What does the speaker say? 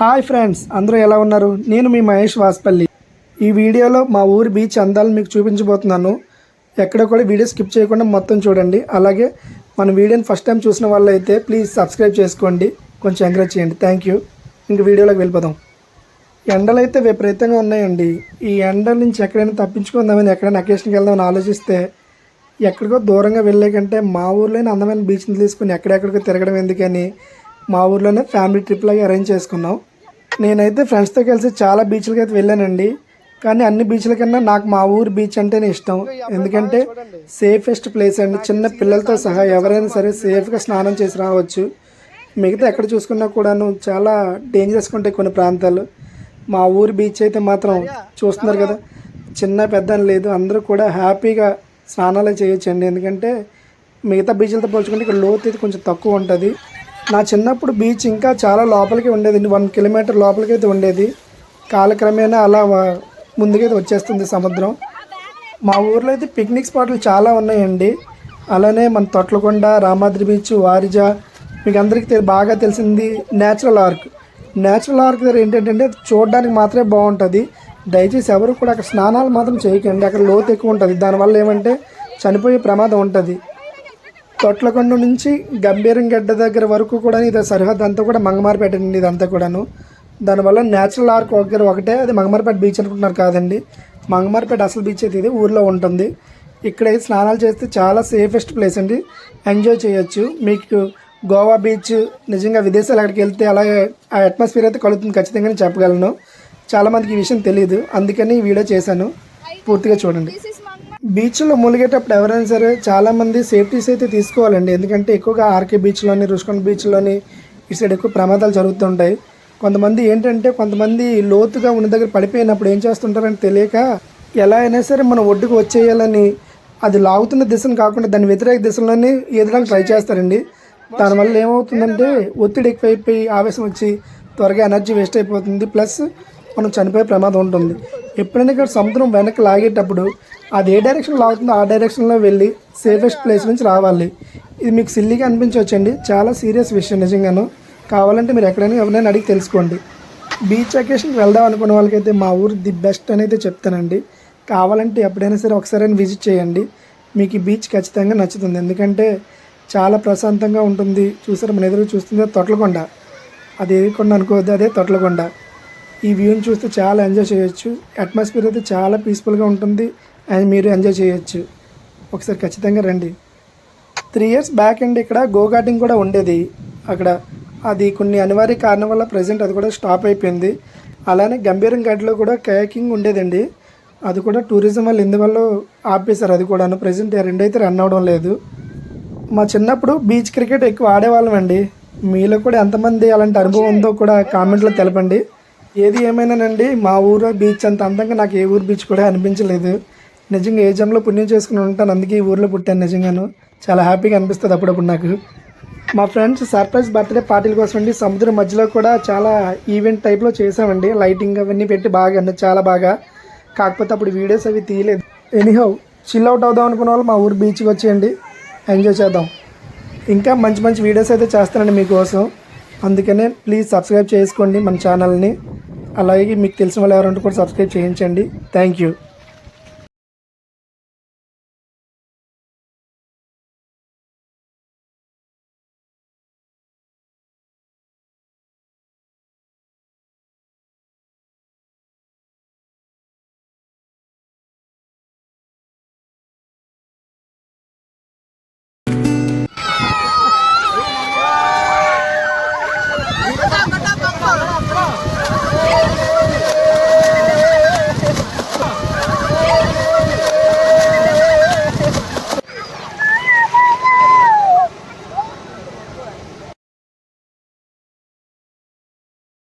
Hi friends అందరూ ఎలా ఉన్నారు? నేను మీ మహేష్ వాస్పల్లి. ఈ వీడియోలో మా ఊరి బీచ్ అందాలను మీకు చూపించబోతున్నాను. ఎక్కడ కూడా వీడియో స్కిప్ చేయకుండా మొత్తం చూడండి. అలాగే మన వీడియోని ఫస్ట్ టైం చూసిన వాళ్ళైతే ప్లీజ్ సబ్స్క్రైబ్ చేసుకోండి. కొంచెం ఎంకరేజ్ చేయండి. థ్యాంక్ యూ ఇంక వీడియోలోకి వెళ్ళిపోదాం. ఎండలు అయితే విపరీతంగా ఉన్నాయండి. ఈ ఎండల నుంచి ఎక్కడైనా తప్పించుకుందామని ఎక్కడైనా అకేషన్కి వెళ్దామని ఆలోచిస్తే ఎక్కడికో దూరంగా వెళ్ళే కంటే మా ఊర్లోనే అందమైన బీచ్ని తీసుకుని ఎక్కడెక్కడికో తిరగడం ఎందుకని మా ఊర్లోనే ఫ్యామిలీ ట్రిప్ లాగా అరేంజ్ చేసుకున్నాం. నేనైతే ఫ్రెండ్స్తో కలిసి చాలా బీచ్లకి అయితే వెళ్ళానండి. కానీ అన్ని బీచ్ల కన్నా నాకు మా ఊరు బీచ్ అంటేనే ఇష్టం. ఎందుకంటే సేఫెస్ట్ ప్లేస్ అండి. చిన్న పిల్లలతో సహా ఎవరైనా సరే సేఫ్గా స్నానం చేసి రావచ్చు. మిగతా ఎక్కడ చూసుకున్నా కూడాను చాలా డేంజరస్గా ఉంటాయి కొన్ని ప్రాంతాలు. మా ఊరు బీచ్ అయితే మాత్రం చూస్తున్నారు కదా. చిన్న పెద్ద అని లేదు. అందరూ కూడా హ్యాపీగా స్నానాలు చేయొచ్చండి. ఎందుకంటే మిగతా బీచ్లతో పోల్చుకుంటే ఇక్కడ లోతు అయితే కొంచెం తక్కువ ఉంటుంది. నా చిన్నప్పుడు బీచ్ ఇంకా చాలా లోపలికి ఉండేది. వన్ కిలోమీటర్ లోపలికి అయితే ఉండేది. కాలక్రమేణా అలా ముందుకైతే వచ్చేస్తుంది సముద్రం. మా ఊర్లో అయితే పిక్నిక్ స్పాట్లు చాలా ఉన్నాయండి. అలానే మన తొట్లకొండ రామాద్రి బీచ్ వారిజా మీకు అందరికీ బాగా తెలిసింది నేచురల్ ఆర్క్. నేచురల్ ఆర్క్ దగ్గర ఏంటంటే చూడడానికి మాత్రమే బాగుంటుంది. దయచేసి ఎవరు కూడా అక్కడ స్నానాలు మాత్రం చేయకండి. అక్కడ లోతు ఎక్కువ ఉంటుంది. దానివల్ల ఏమంటే చనిపోయే ప్రమాదం ఉంటుంది. తొట్లకొండ నుంచి గంభీరం గడ్డ దగ్గర వరకు కూడా ఇది సరిహద్దు అంతా కూడా మంగమారిపేట అండి ఇదంతా కూడాను. దానివల్ల నేచురల్ ఆర్క్ దగ్గర ఒకటే అది మంగమారిపేట బీచ్ అనుకుంటున్నారు కాదండి. మంగమారిపేట అసలు బీచ్ అయితే ఇది ఊర్లో ఉంటుంది. ఇక్కడ స్నానాలు చేస్తే చాలా సేఫెస్ట్ ప్లేస్ అండి. ఎంజాయ్ చేయొచ్చు. మీకు గోవా బీచ్ నిజంగా విదేశాలు అక్కడికి వెళ్తే అలాగే ఆ అట్మాస్ఫియర్ అయితే కలుగుతుంది ఖచ్చితంగా నేను చెప్పగలను చాలామందికి ఈ విషయం తెలియదు అందుకని ఈ వీడియో చేశాను. పూర్తిగా చూడండి. బీచ్లో మునిగేటప్పుడు ఎవరైనా సరే చాలామంది సేఫ్టీస్ అయితే తీసుకోవాలండి. ఎందుకంటే ఎక్కువగా ఆర్కే బీచ్లోని రుషికొండ బీచ్లోని ఇటు సైడ్ ఎక్కువ ప్రమాదాలు జరుగుతుంటాయి. కొంతమంది ఏంటంటే కొంతమంది లోతుగా ఉన్న దగ్గర పడిపోయినప్పుడు ఏం చేస్తుంటారని తెలియక ఎలా అయినా సరే మనం ఒడ్డుకు వచ్చేయాలని అది లాగుతున్న దిశను కాకుండా దాని వ్యతిరేక దిశలోనే ఎదడానికి ట్రై చేస్తారండి. దానివల్ల ఏమవుతుందంటే ఒత్తిడి ఎక్కువైపోయి ఆవేశం వచ్చి త్వరగా ఎనర్జీ వేస్ట్ అయిపోతుంది. ప్లస్ మనం చనిపోయే ప్రమాదం ఉంటుంది. ఎప్పుడైనా ఇక్కడ సముద్రం వెనక్కి లాగేటప్పుడు అది ఏ డైరెక్షన్ లాగుతుందో ఆ డైరెక్షన్లో వెళ్ళి సేఫెస్ట్ ప్లేస్ నుంచి రావాలి. ఇది మీకు సిల్లీగా అనిపించవచ్చండి. చాలా సీరియస్ విషయం నిజంగాను. కావాలంటే మీరు ఎక్కడైనా ఎవరైనా అడిగి తెలుసుకోండి. బీచ్ వెకేషన్కి వెళ్దాం అనుకున్న వాళ్ళకైతే మా ఊరు ది బెస్ట్ అనేది చెప్తానండి. కావాలంటే ఎప్పుడైనా సరే ఒకసారి విజిట్ చేయండి. మీకు ఈ బీచ్ ఖచ్చితంగా నచ్చుతుంది. ఎందుకంటే చాలా ప్రశాంతంగా ఉంటుంది. చూసారు మన ఎదురు చూస్తుంది తొట్లకొండ. అది ఏ కొండ అనుకోవద్దు అదే తొట్లకొండ. ఈ వ్యూని చూస్తే చాలా ఎంజాయ్ చేయొచ్చు. అట్మాస్ఫియర్ అయితే చాలా పీస్ఫుల్గా ఉంటుంది. అండ్ మీరు ఎంజాయ్ చేయొచ్చు. ఒకసారి ఖచ్చితంగా రండి. త్రీ ఇయర్స్ బ్యాక్ అండ్ ఇక్కడ గోగాటింగ్ కూడా ఉండేది. అక్కడ అది కొన్ని అనివార్య కారణం వల్ల ప్రజెంట్ అది కూడా స్టాప్ అయిపోయింది. అలానే గంభీరం గడ్డలో కూడా కయాకింగ్ ఉండేదండి. అది కూడా టూరిజం వల్ల ఇందువల్ల ఆపేశారు. అది కూడాను ప్రజెంట్ రెండైతే రన్ అవడం లేదు. మా చిన్నప్పుడు బీచ్ క్రికెట్ ఎక్కువ ఆడేవాళ్ళం అండి మీలో కూడా ఎంతమంది అలాంటి అనుభవం ఉందో కూడా కామెంట్లో తెలపండి. ఏది ఏమైనానండి? మా ఊరు బీచ్ అంత అందంగా నాకు ఏ ఊరు బీచ్ కూడా అనిపించలేదు. నిజంగా ఏ జంలో పుణ్యం చేసుకుని ఉంటాను అందుకే ఈ ఊర్లో పుట్టాను నిజంగాను. చాలా హ్యాపీగా అనిపిస్తుంది అప్పుడప్పుడు నాకు. మా ఫ్రెండ్స్ సర్ప్రైజ్ బర్త్డే పార్టీల కోసం అండి సముద్రం మధ్యలో కూడా చాలా ఈవెంట్ టైప్లో చేసామండి లైటింగ్ అవన్నీ పెట్టి బాగా అన్న చాలా బాగా. కాకపోతే అప్పుడు వీడియోస్ అవి తీయలేదు. ఎనీహౌ చిల్ అవుట్ అవుదాం అనుకున్న వాళ్ళు మా ఊరు బీచ్కి వచ్చేయండి. ఎంజాయ్ చేద్దాం. ఇంకా మంచి మంచి వీడియోస్ అయితే చేస్తానండి మీకోసం. అందుకనే ప్లీజ్ సబ్స్క్రైబ్ చేసుకోండి మన ఛానల్ని అలాగే మీకు తెలిసిన వాళ్ళు ఎవరంటే కూడా సబ్స్క్రైబ్ చేయించండి. Thank you